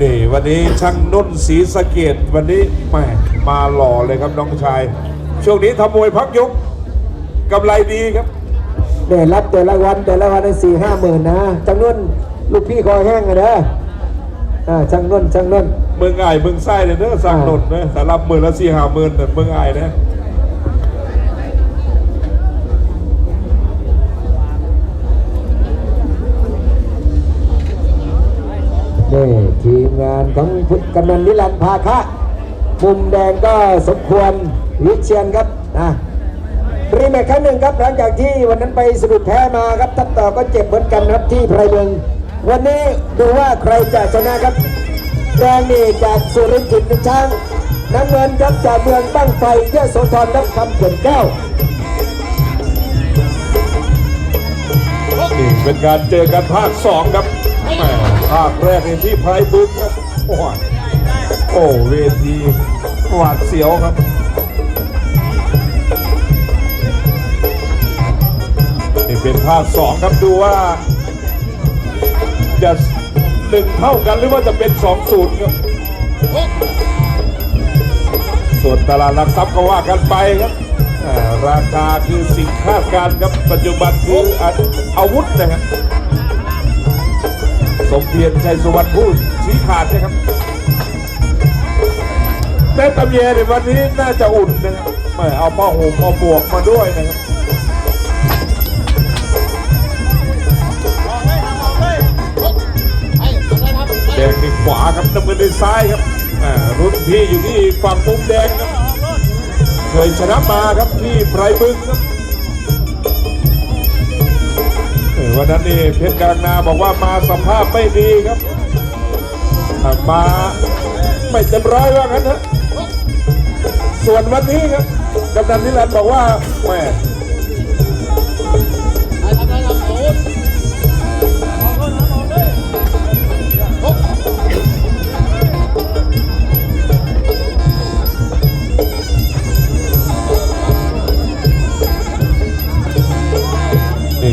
นี่วันนี้ช่างนุ่นศรีสะเกดวันนี้แหมมาหล่อเลยครับน้องชาย ช่วงนี้ทำมวยพักยกกำไรดีครับได้รับแต่ละวันแต่ละวันได้สี่ห้าหมื่นนะจังนุ่นลูกพี่คอแห้งอะเด้ออ่าจังนุ่นจังนุ่นเมืองง่ายเมืองไส้เลยเนอะสั่งหนุนนะแต่รับหมื่นละสี่ห้าหมื่นแต่เมืองง่ายนะนี่ ทีมงานของกำนันนิรันดร์ภาคะมุมแดงก็สมควรวิเชียนครับนะรีแมตช์ครั้งหนึ่งครับหลังจากที่วันนั้นไปสะดุดแพ้มาครับทัพต่อก็เจ็บเหมือนกันครับที่ไพรเมืองวันนี้ดูว่าใครจะชนะครับแดงนี่จากสุรินทร์จิตเป็นช้างน้ำเงินครับจากเมืองตั้งไฟเยโสธรรับคำเขียนแก้วนี่เป็นการเจอกันภาคสองครับแหม ภาคแรกในที่ไพรบึงครับโอ้โหโอ้เวทีหวาดเสียวครับนี่เป็นภาคสองครับดูว่า จะหนึ่งเท่ากันหรือว่าจะเป็นสองศูนย์ครับส่วนตลาดหลักทรัพย์ก็ว่ากันไปครับราคาคือสิ่งคาดการณ์ครับปัจจุบันคืออาวุธนะครับ สมเพียรชัยสุวรรณพูดชี้ขาดนะครับแต่ตำเยในวันนี้น่าจะอุ่นนะครับไม่เอาผ้าห่มเอาบวกมาด้วยนะครับแดงในขวาครับน้ำเงินในซ้ายครับรุ่นพี่อยู่ที่ฝั่งมุมแดงครับเคยชนะมาครับที่ไพรบึงครับ วันนั้นนี่เพชรกลางนาบอกว่ามาสภาพไม่ดีครับมาไม่เต็มร้อยว่างั้นฮะส่วนวันนี้ครับกำนันนิรันดร์บอกว่าแหม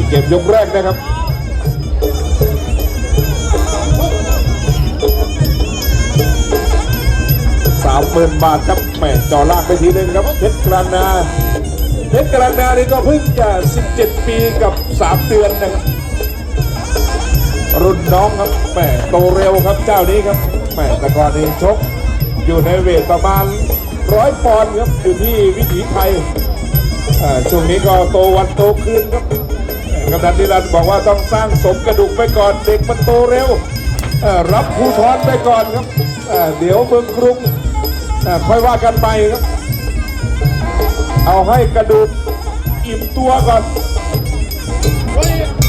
เกมยกแรกนะครับสามหมื่นบาทครับแหม่จอลากไปทีนึ่งครับเพชรกลางนาเพชรกลางนานี่ก็เพิ่งจะ 17 ปีกับ 3 เดือนนะครับรุ่นน้องครับแหม่โตเร็วครับเจ้านี้ครับแหม่แต่ก่อนนี้ชก อยู่ในเวทประมาณร้อยปอนด์ครับอยู่ที่วิถีไทยช่วงนี้ก็โตวันโตคืนครับ กำนันนิรันดร์บอกว่าต้องสร้างสมกระดูกไปก่อนเด็กมันโตเร็วรับภูทรไปก่อนครับเดี๋ยวเมืองกรุงค่อยว่ากันไปครับ เอาให้กระดูกอิ่มตัวก่อน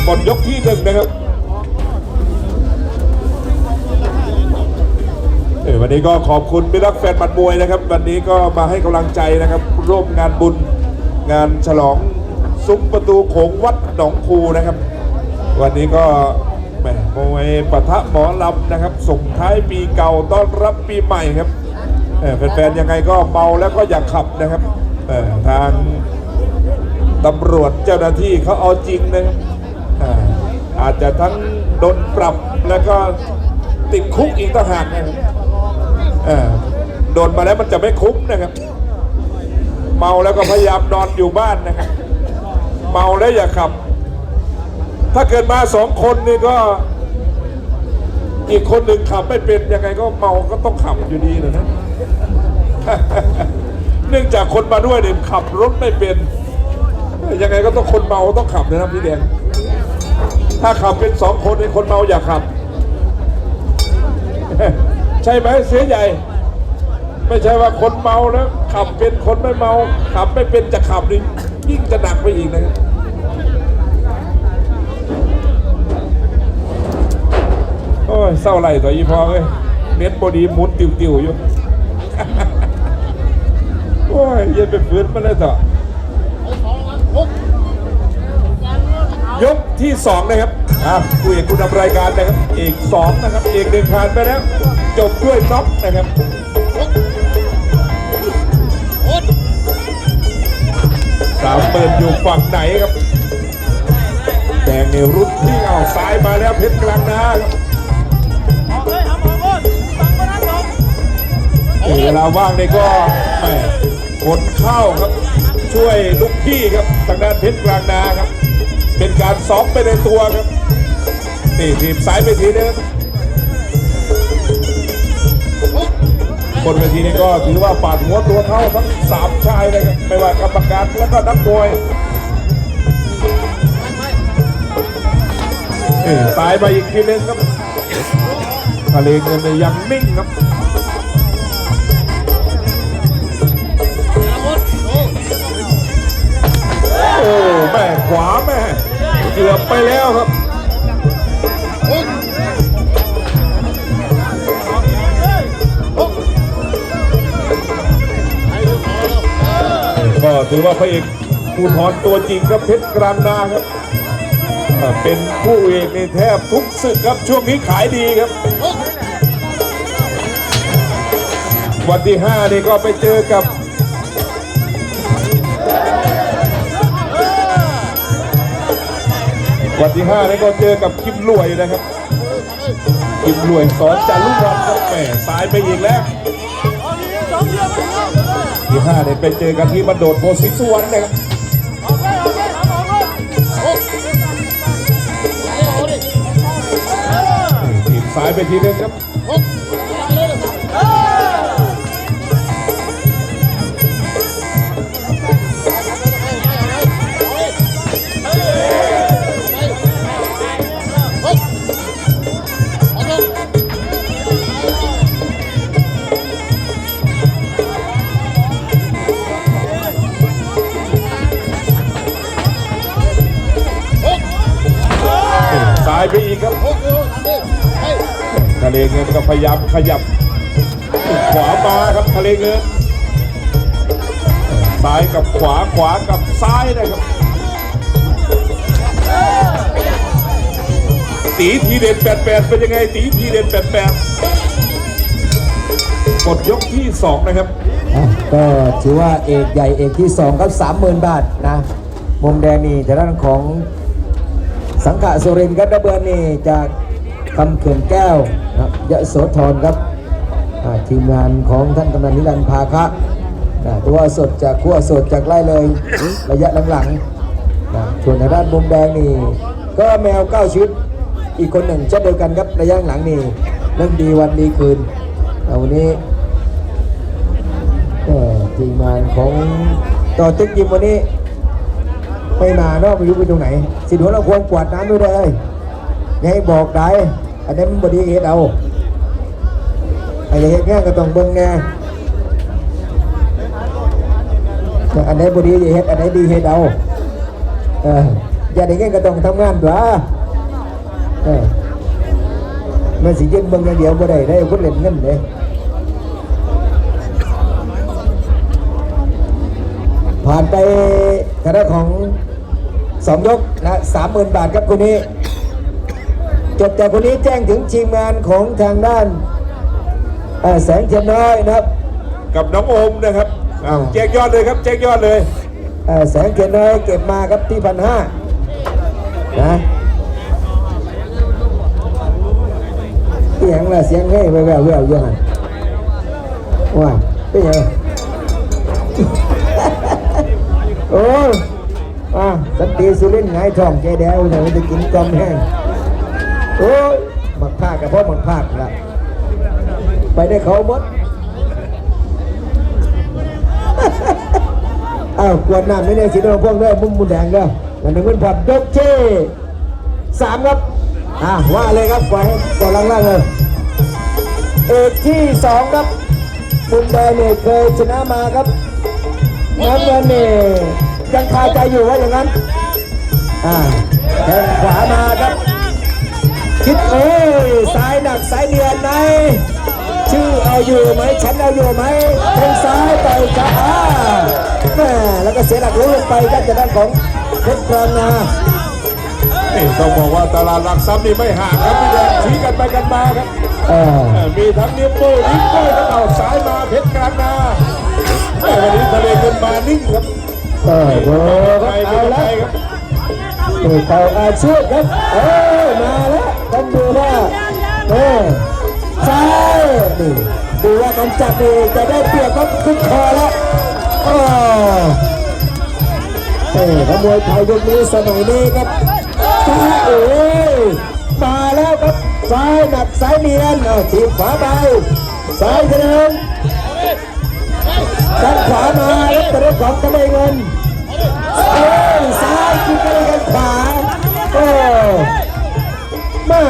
หมดยกที่หนึ่งนะครับวันนี้ก็ขอบคุณมิตรรักแฟนบัดมวยนะครับ วันนี้ก็มาให้กำลังใจนะครับ ร่วมงานบุญงานฉลอง ซุ้มประตูโขงวัดหนองคูนะครับ วันนี้ก็แหมมวยปะทะหมอลำนะครับ ส่งท้ายปีเก่าต้อนรับปีใหม่ครับแฟนๆยังไงก็เมาแล้วก็อย่าขับนะครับทางตำรวจเจ้าหน้าที่เขาเอาจริงนะครับอาจจะทั้งโดนปรับแล้วก็ติดคุกอีกต่างหากนะครับโดนมาแล้วมันจะไม่คุ้มนะครับ เมาแล้วก็พยายามนอนอยู่บ้านนะครับ เมาแล้วอย่าขับ ถ้าเกิดมาสองคนนี่ก็ อีกคนหนึ่งขับไม่เป็นยังไงก็เมาก็ต้องขับอยู่ดีนะนะเนื่องจากคนมาด้วยเนี่ยขับรถไม่เป็น ยังไงก็ต้องคนเมาต้องขับนะครับพี่แดงถ้าขับเป็นสองคนในคนเมาอย่าขับ ใช่ไหมเสียใหญ่ ไม่ใช่ว่าคนเมาแล้วขับเป็นคนไม่เมา ขับไม่เป็นจะขับนี่ ยิ่งจะหนักไปอีกนะครับโอ้ยเศร้าไหลต่ออีพอเลยเม็ดบอดีมุนติวๆอยู่ โอ้ยย็นเป็นฟื้นมาเลยต่อยกที่สองนะครับอะผู้เอกคุณนำรายการนะครับเอกสองนะครับเอกเดินผ่านไปแล้ว จบด้วยน็อกนะครับ สามเปิดอยู่ฝั่งไหนครับ แดงในรุ่นที่เอาซ้ายมาแล้วเพชรกลางนาครับนี่เวลาว่างนี่ก็แหม่ขนข้าครับ ช่วยลูกพี่ครับทางด้านเพชรกลางนาครับ เป็นการซ้อมไปในตัวครับ นี่ทีมซ้ายไปทีนึงบ บนเวทีนี้ก็ถือว่าปาดหัวตัวเท่าทั้งสามชายเลยครับไม่ว่ากรรมการแล้วก็นักมวยนี่ซ้ายไปอีกทีนึงครับทะเลเงินเนี่ยยังนิ่งครับโอ้แม่ขวาแม่เกือบไปแล้วครับ ถือว่าพระเอกภูทรตัวจริงครับเพชรกลางนาครับเป็นผู้เอกในแทบทุกศึกครับช่วงนี้ขายดีครับ วันที่5นี่ก็ไปเจอกับวันที่5นี่ก็เจอกับคิมรวยนะครับคิมรวยสอนจารุวัฒน์ครับแหมซ้ายไปอีกแล้ว ที่5เนี่ยไปเจอกันที่บันโดดโพสิสวรรณนะครับทีมซ้ายไปทีนึงครับ พยายามขยับ ขวามาครับทะเลเงินซ้ายกับขวาขวากับซ้ายนะครับตีทีเด็ดแปดแปดเป็นยังไงตีทีเด็ดแปดแปดกดยกที่สองนะครับ อะก็ถือว่าเอกใหญ่เอกที่สองครับสามหมื่นบาทนะมุมแดงนี่แต่ด้านของสังขะสุรินทร์ครับระเบิดนี่จาก คำเขื่อนแก้วนะครับยะโสธรครับทีมงานของท่านกำนันนิรันดร์ภาคะตัวสดจากขั้วสดจากไล่เลยระยะหลังๆนะส่วนทางด้านมุมแดงนี่ก็แมวเก้าชีวิตอีกคนหนึ่งเช่นเดียวกันครับระยะหลังนี่เรื่องดีวันดีคืนอ่าวันนี้ทีมงานของต่อตึกยิมวันนี้ไม่มาเนาะไม่รู้ไปตรงไหน สิหัวเราควรกวาดน้ำด้วยเลยให้บอกได้ อันนี้มันบดีเฮ็ดเอาไอ้เฮ็ดแง่ก็ต้องเบิ่งแน่อันไหนบดีอย่าเฮ็ดอันไหนดีเฮ็ดเอาเอออย่าได้แง่ก็ต้องทำงานตัวเออมันสิยืนเบิ่งอย่างเดียวบ่ได้ได้คนเล่นเงินเด้ผ่านไปคณะของสองยกนะสามหมื่นบาทครับคนนี้ จบจากคนนี้แจ้งถึงทีมงานของทางด้านเอ่อแสงเทียนน้อยนะครับ กับน้องโอมนะครับอ้าวแจ้งยอดเลยครับแจ้งยอดเลยเอ่อแสงเทียนน้อยเก็บมาครับที่พันห้านะเสียงละเสียงเฮ้ยแววแววแววอยังไงว่าเป็นยังไงโอ้ยอะสันติสุรินทร์ไงายท้องใจแดวเนี่ยมันจะกินกลมแห้ง โอ้ยมักภาคกับพ่อหมักภาคละไปได้เขาหมดอ้าวกวนน้ำไม่ได้สีดำพวกเด้อมุมมุมแดงเด้อแล้วหนึ่งเป็นผัดยกที่สามครับอะว่าเลยครับปล่อยให้ก่อนล่างๆเลยเอกที่สองครับมุมแดงเนี่ยเคยชนะมาครับน้ำเงินเนี่ยังคาใจอยู่ว่าอย่างนั้นอ่าแทงขวามาครับ คิดเอ้ยซ้ายหนักซ้ายเนียนไหมชื่อเอาอยู่ไหมฉันเอาอยู่ไหมแทงซ้ายต่อยขวาแม่แล้วก็เสียหลักรู้ลงไปครับจากด้านของเพชรกลางนานี่ต้องบอกว่าตลาดหลักทรัพย์นี่ไม่ห่างครับพี่แดงชี้กันไปกันมาครับเออเอ่อมีทั้งนิ้วโป้งนิ้วก้อยแล้วเอาซ้ายมาเพชรกลางนาแม่วันนี้ทะเลเงินมานิ่งครับเออโดใครครับเป็เอานใครแล้วครับเปิดเตาอาชีพครับเออมาแล้ว กันดูว่าเออซ้ายนี่ดูว่าการจับนี่จะได้เปรียบครับขึ้นคอแล้วโอ้เอ้ขบวยไทยยุคนี้สมัยนี้ครับซ้ายโอ้ยมาแล้วครับซ้ายหนักซ้ายเนียนเอาทีมขวาไปซ้ายเดินด้านขวามาแล้วต่เรื่องของตะเบเงินโอ้ยซ้ายกินกันกันขวาโอ้มา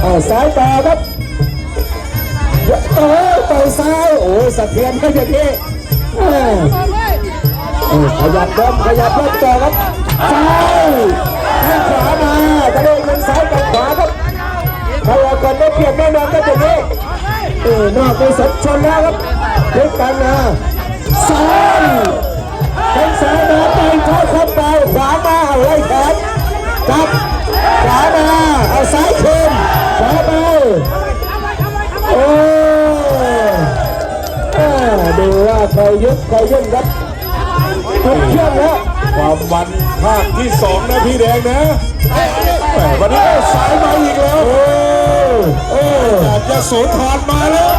เอาซ้ายต่อครับ โอ้ยต่อยซ้ายโอ้ยสะเทือนก็อย่างนี้เอ้ยขยับเดิมขยับเดิมต่อครับซ้ายแข้งขวามาตะเบงมันซ้ายกับขวาครับใครเอาก่อนได้เปรียบแน่นอนก็อย่างนี้เออนอกไปสดชนแล้วครับพลิกกันนะซ้ายแข้งซ้ายมาไปเข้าเข้าไปขวามาเอาไว้แขนจับขวามาเอาซ้ายคืนขวาไปโอ้ ดูว่าใครยุบใครยุ่งครับทุกเชื่องแล้วความมันภาคที่สองนะพี่แดงนะแหมวันนี้ก็สายมาอีกแล้วโอ้โอ้จากยโสธรมาแล้ว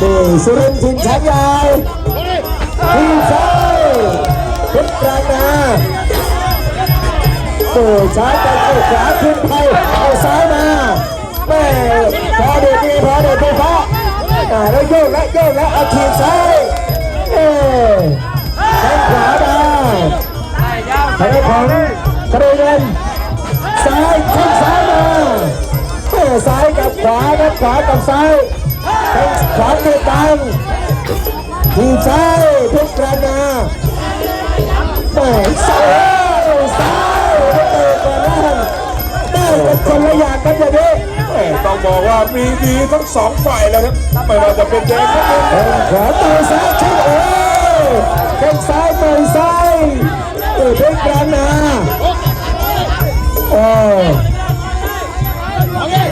ดูสุรินทร์ทินช้างใหญ่ทีมซ้ายเพชรปรานาโอ้ซ้ายไปเข้าขวาขึ้นไปเอาซ้ายมาแม่พอเด็ดดีพอเด็ดดีพอ อ่าแล้วโยกแล้วโยกแล้วเอาทีมซ้ายเอ้แข้งขวามาทางด้านของกระเด็นซ้ายขึ้นซ้ายมาเอ้ซ้ายกับขวาครับขวากับซ้ายขวาเกิดดังทีมซ้ายทุกประนาแม่ซ้ายซ้ายเตะก่อนล่างได้เป็นคนละอย่างกันอย่างนี้ ต้องบอกว่ามีดีทั้งสองฝ่ายแล้วครับไม่ว่าจะเป็นแดงก็เป็นแข้งขวาต่อซ้ายขึ้นโอ้แข้งซ้ายต่อซ้ายเออทุกประนาโอ้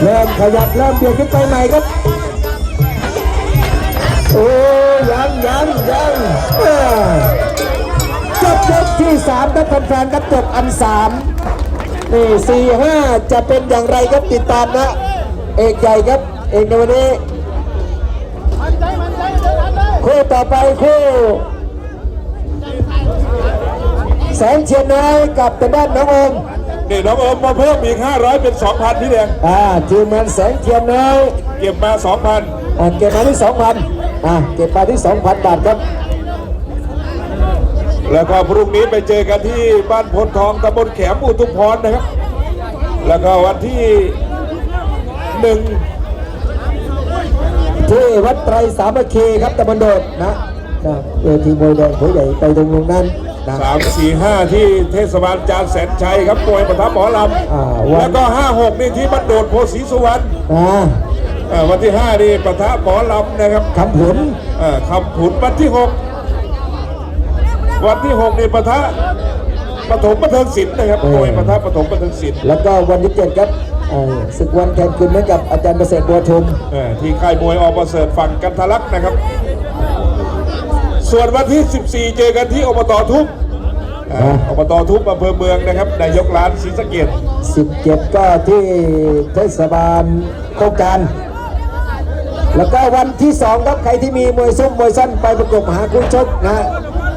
เริ่มขยับเริ่มเบียดขึ้นไปใหม่ครับโอ้ยังยังยังจบยกที่สามครับแฟนๆครับจบอันสามนี่สี่ห้าจะเป็นอย่างไรครับติดตามนะ เอกใหญ่ครับ เอกในวันนี้คู่ต่อไปคู่แสงเชียนน้อยกับทางด้านน้องโอมนี่น้องโอมมาเพิ่มอีก 500 เป็น 2,000 พี่แดงอ่าทีมงานแสงเทียนน้อยเก็บมา 2,000อ่าเก็บมาที่สองพันอ่าเก็บมาที่สองพันบาทครับ แล้วก็พรุ่งนี้ไปเจอกันที่บ้านพลทองตำบลแขมอุทุมพรนะครับ แล้วก็วันที่ หนึ่งที่วัดไตรสามัคคีครับตะบันโดดนะนะเวทีมวยแดงหัวใหญ่ไปตรงนั้นนะสามสี่ห้าที่เทศบาลจานแสนชัยครับมวยประทับหมอลอ่าำวันแล้วก็ห้าหกนี่ที่บ้านโดดโพธิ์ศรีสุวรรณนะอ่าวันที่ห้านี่ประทับหมอลำนะครับคำผลอ่าคำผุนวันที่หกวันที่หกนี่ประทะปฐมประเทิงศิลป์นะครับมวยประทับปฐมประเทิงศิลป์แล้วก็วันที่เจ็ดครับอ่า ศึกวันแทนคุณเหมือนกับอาจารย์เกษตรบัวชมเอ่อที่ค่ายมวยอประเสริฐฝั่งกันทะลักนะครับ ส่วนวันที่ 14 เจอกันที่อบตทุบอ่าอบตทุบอำเภอเมืองนะครับนายกร้านศรีสะเกด17 ก็ที่เทศบาลโครงการ แล้วก็วันที่สองครับใครที่มีมวยส้มมวยสั้นไปประกบหาคุณชกนะ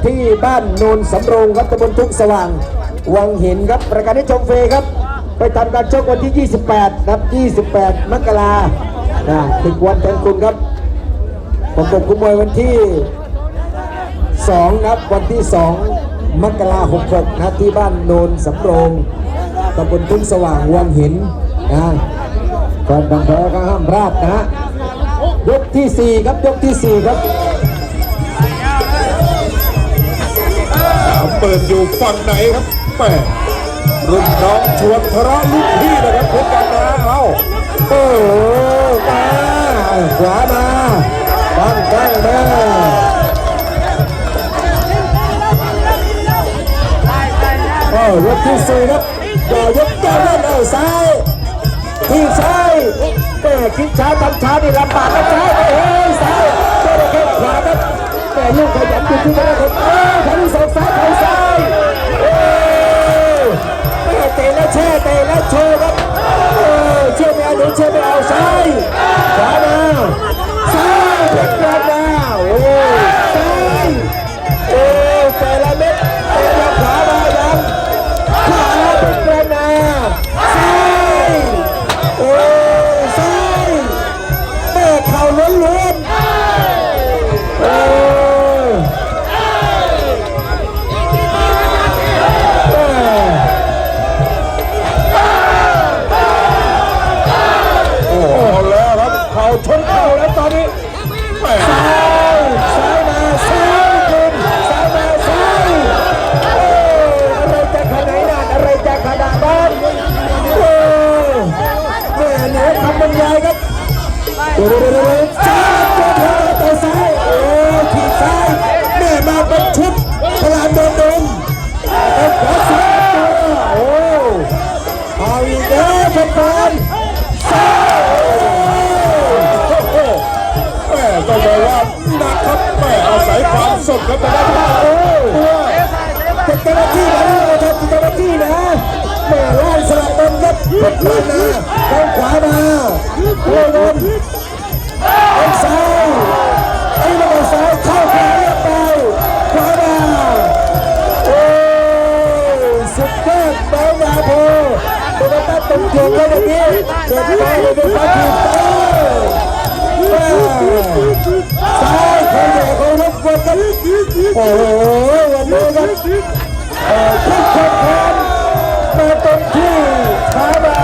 ที่บ้านโนนสำโรงครับตำบลทุ่งสว่าง วังหินครับประกาศให้ชมฟรีครับ ไปทำการชกวันที่ 28 ครับ 28 มกรานะถึงวันแทนคุณครับประกบคุณมวยวันที่ 2 ครับ วันที่ 2 มกราหกหกนะที่บ้านโนนสำโรงตำบลทุ่งสว่างวังหินนะแฟนบังแพ้ก็ห้ามพลาดนะฮะยกที่ 4 ครับ ยกที่ 4 ครับเปิดอยู่ฝั่งไหนครับแม่ รุ่นน้องชวนทะเลาะรุ่นพี่นะครับพชรกันนะเอาโอ้โหมาขวามาบังบังมาโอ้ยกที่สี่ครับต่อยกเจ้าเล่นเอาซ้ายที่ซ้ายแม่คิดช้าทำช้านี่ลำบากนะซ้ายโอ้ยซ้ายเจ้าแข้งขวาครับแต่ลูกขยันอยู่ที่นั่นครับโอ้ยทางที่สองซ้าย เตะแล้วแช่เตะแล้วโชว์ครับเชื่อไม่เอาหนูเชื่อไม่เอาซ้ายขวามาซ้ายเพชรกระดาวโอ้ อ้โหวันนี้ครับทุกคนพร้อมาตรงที่ขามา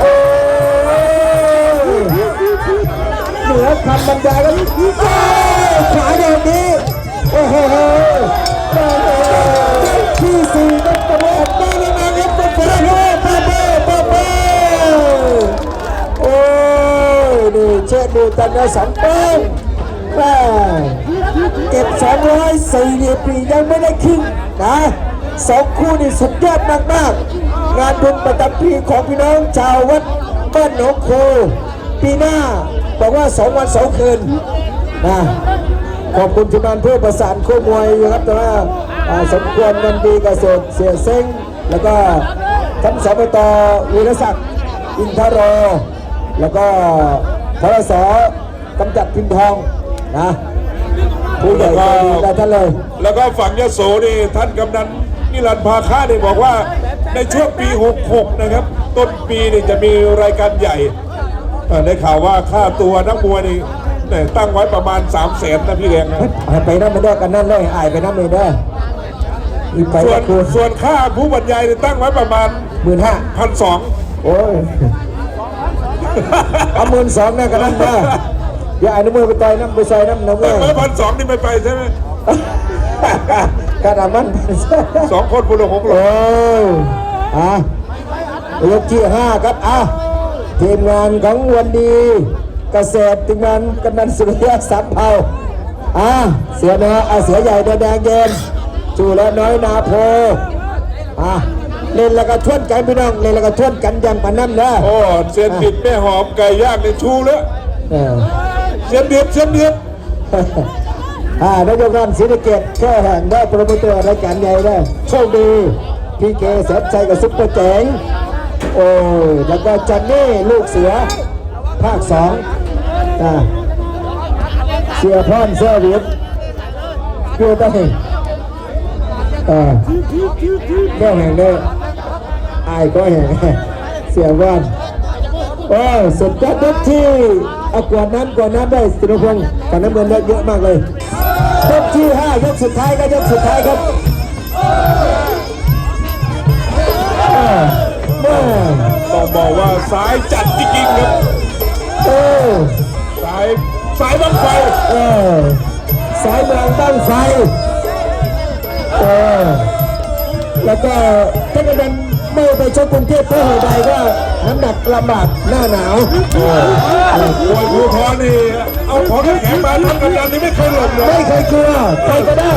โอ้เหนือคำบรรยายครับโอ้ยขวาเดียวนี้โอ้โหที่สี่นักตะวันมาแล้วนะครับเป็นเฟรโร่ปาเป้ปาเป้โอ้ยนี่เช็ดดูตันนะสองเป้งแม่ เก็บ204เหรียปียังไม่ได้ครึ่งนะสองคู่นี่สุดยอดมากๆ งานบุญประจำปีของพี่น้องชาววัดบ้านหนองโคปีหน้าบอกว่าสองวันสองคืนนะขอบคุณทีมงานเพื่อประสานคู่มวยครับแต่ว่าสมควรเงินดีเกษตรเสียเซ้งแล้วก็ท่านสมตวีรศักดิ์อินทโร แล้วก็พรสกำจัดพิมพ์ทองนะ ผู้ใหญ่ใจดีได้ท่านเลย แล้วก็ฝั่งยโสนี่ท่านกำนันนิรันดร์ภาค่านี่บอกว่าในช่วงปี 66 นะครับ ต้นปีนี่จะมีรายการใหญ่เอ่อได้ข่าวว่าค่าตัวนักมวยนี่แหม่ตั้งไว้ประมาณ 3 0 0แสนนะพี่แดงนะให้ไปนั่นไม่ได้กันนั่นเลยอายไปนั่นไม่ได้อีกไปส่วก็นคือส่วนค่าผู้บรรยายนี่ตั้งไว้ประมาณหมื่นห้าพันสองโอ้ยเอาหมื่นสองนะกันนั่นนะ อย่าอายน้ำมือไปต่อยน้ำไปใส่น้ำน้ำเว้ยเมื่อพันสองนี่ไม่ไปใช่ไหมกระดามันสองคนบุรุษหกหลโอ้งยอะยกที่ห้าครับอะทีมงานของวันดีเกษตรทีมงานกำนันสุริยะสัมเภาอะเสือน้อยอะเสือใหญ่แดงแดงเย็นจูและน้อยนาโพอะเล่นแล้วก็ทวนกันพี่น้องเล่นแล้วก็ทวนกันอยังปานนั้นนะโอ้เสียนดิบแม่หอมไก่ย่างในชูแล้ว เออเสียนดิบเสียนดิบอ่านายกรัฐศรีสะเกษแค่แห่งได้โปรโมเตอร์รายการใหญ่ได้โชคดีพี่เกแสนชัยกับซุปเปอร์เจ๋งโอ้ยแล้วก็จันนี่ลูกเสือ ภาคสองอ่าเสียพรเสื้อเหวียดเพื่อต้องอ่าแค่แห่งได้อายก็แห่งเสียพรโอ้สุดยอดทุกที่ เอากวาดน้ำกวาดน้ำได้สิรพงศ์กับน้ำเงินได้เยอะมากเลยยกที่ห้ายกสุดท้ายก็ยกสุดท้ายครับอ่าแม่ต้องบอกว่าสายจัดจริงๆครับโอ้สายสายบังไฟเออสายเมืองตั้งไฟเออแล้วก็ถ้าเกิด ไม่ไปชกกรุงเทพเพื่อหัวใดก็น้ำหนักลำบากหน้าหนาวมวยภูทรนี่เอาของแข็งมาทำกันยันนี่ไม่เคยหลบเลยไม่เคยกลัวใครก็ได้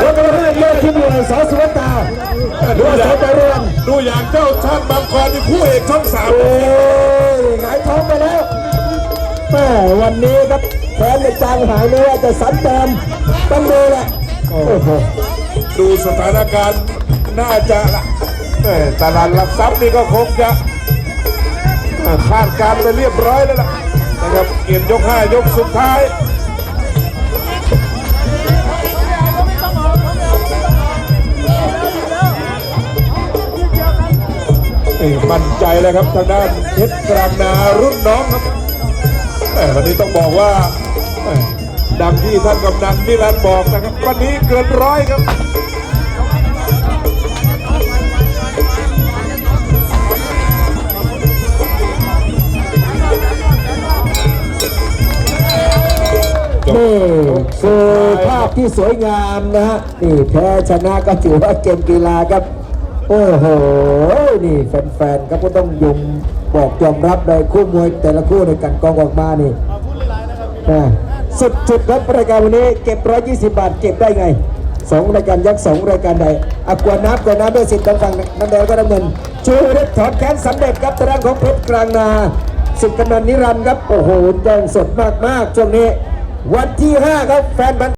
แล้วก็ให้เลือกที่มวยสอสุวตาดูด้วยอย่างเรือนดูอย่างเจ้าชาติบางกรนี่คู่เอกช่องสามโอ้หงายท้องไปแล้วแม่วันนี้ครับแผนในจางหายไม่ว่าจะสันเติมต้องดูแหละดูสถานการณ์น่าจะละ ตลาดหลักทรัพย์นี่ก็คงจะคาดการณ์ไปเรียบร้อยแล้วล่ะนะครับเกมยกห้ายกสุดท้ายนี่มั่นใจเลยครับทางด้านเพชรกลางนารุ่นน้องครับแต่วันนี้ต้องบอกว่าดังที่ท่านกำนันนิรันดร์บอกนะครับ วันนี้เกินร้อยครับ ที่สวยงามนะฮะนี่แพ้ชนะก็ถือว่าเกมกีฬาครับ โอ้โห นี่แฟนๆครับก็ต้องยมบอกยอมรับเลยคู่มวยแต่ละคู่ในกันกองออกมานี่สุดจุดครับรายการวันนี้เก็บ 120 บาทเก็บได้ไงสองรายการยักษ์สองรายการใดอากวนน้ำกวนน้ำด้วยสิทธิ์ทางฝั่งน้ำแดงก็น้ำเงินชูฤทธิ์ถอนแขนสำเร็จครับทางด้านของเพชรกลางนาสิทธิ์กำนันนิรันดร์ครับ โอ้โหแดงสดมากๆช่วงนี้ วันที่ 5 ครับแฟนบัน